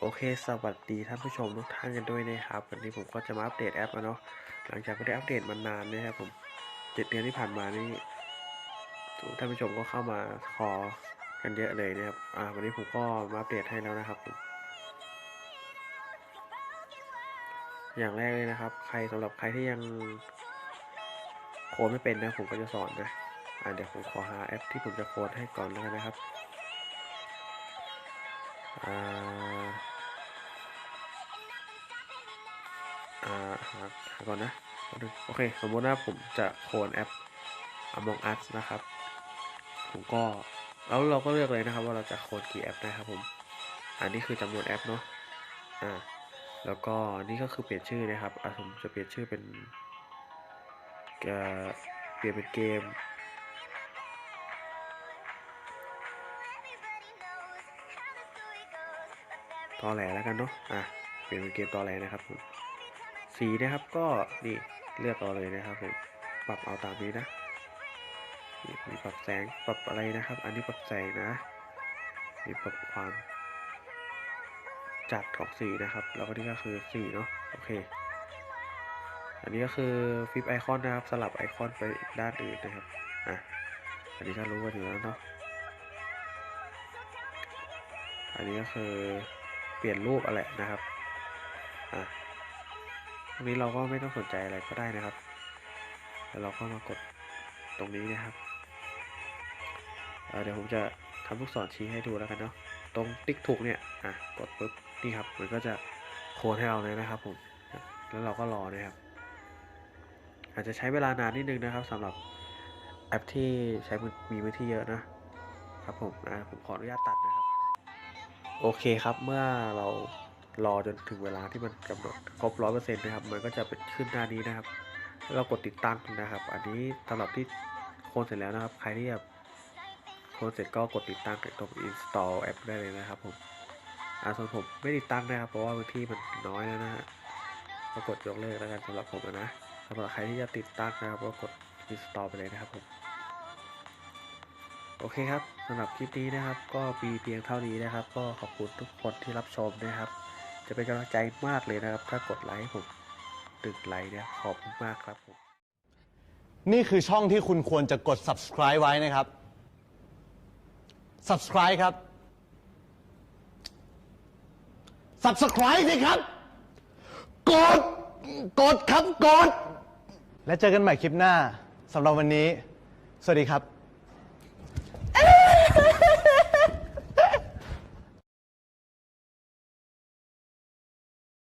โอเค สวัสดีท่านผู้ชมทุกท่านกันด้วยนะครับ วันนี้ผมก็จะมาอัปเดตแอปแล้วเนาะ หลังจากไม่ได้อัปเดตมานานนะครับผมเจ็ดเดือนที่ผ่านมานี่ท่านผู้ชมก็เข้ามาขอกันเยอะเลยนะครับ อ่า วันนี้ผมก็มาอัปเดตให้แล้วนะครับผมอย่างแรกเลยนะครับ ใครสำหรับใครที่ยังโค้ดไม่เป็นนะ ผมก็จะสอนนะ อ่าเดี๋ยวผมขอหาแอปที่ผมจะโค้ดให้ก่อนแล้วกันนะครับ อ่า อ่าหาหาก่อนนะ โอเค สมมติว่าผมจะโคลนแอป Among Us นะครับ ผมก็ แล้วเราก็เลือกเลยนะครับ ว่าเราจะโคลนกี่แอปนะครับผม อันนี้คือจำนวนแอปเนาะ อ่า แล้วก็นี่ก็คือเปลี่ยนชื่อนะครับอ่าผมจะเปลี่ยนชื่อเป็นเอ่อเปลี่ยนเป็นเกมตอแหลแล้วกันเนาะ อะ เปลี่ยนเป็นเกมตอแหลนะครับผม สีนะครับก็นี่เลือกเอาเลยนะครับผมปรับเอาตามนี้นะนี่มีปรับแสงปรับอะไรนะครับ อันนี้ปรับแสงนะมีปรับความจัดของสีนะครับ แล้วก็นี่ก็คือสีเนาะโอเค อันนี้ก็คือฟิปไอคอนนะครับ สลับไอคอนไปด้านอื่นนะครับอะอันนี้ก็รู้กันอยู่แล้วเนาะอันนี้ก็คือเปลี่ยนรูปอะไรนะครับอะ ตรงนี้เราก็ไม่ต้องสนใจอะไรก็ได้นะครับ แล้วเราก็มากดตรงนี้นะครับเเดี๋ยวผมจะทำลูกศรชี้ให้ดูแล้วกันเนาะ ตรงติ๊กถูกเนี่ย อะ กดปุ๊บ นี่ครับ มันก็จะโค้ดให้เราเลยนะครับผม แล้วเราก็รอนะครับ อาจจะใช้เวลานานนิดนึงนะครับสำหรับแอปที่ใช้มือมีพื้นที่เยอะนะครับผม อะผมขออนุญาตตัดนะครับ โอเคครับ เมื่อเรา รอจนถึงเวลาที่มันกำหนดครบร้อยเปอร์เซ็นต์นะครับ มันก็จะเป็นขึ้นหน้านี้นะครับแล้วเรากดติดตั้งนะครับ อันนี้สำหรับที่โคนเสร็จแล้วนะครับ ใครที่แบบโคนเสร็จก็กดติดตั้งตรง install แอปได้เลยนะครับผมอ่าส่วนผมไม่ติดตั้งนะครับ เพราะว่าพื้นที่มันน้อยแล้วนะฮะก็กดยกเลิกแล้วกันสำหรับผมอะนะสำหรับใครที่จะติดตั้งนะครับก็กด install ไปเลยนะครับผมโอเคครับสำหรับคลิปนี้นะครับ ก็มีเพียงเท่านี้นะครับ ก็ขอบคุณทุกคนที่รับชมนะครับ จะเป็นกำลังใจมากเลยนะครับ ถ้ากดไลค์ให้ผมตึกไลค์เนี่ยขอบคุณมากครับผมนี่คือช่องที่คุณควรจะกด subscribe ไว้นะครับ subscribe ครับ subscribe สิครับ กด กดครับ กด และเจอกันใหม่คลิปหน้าสำหรับวันนี้ สวัสดีครับ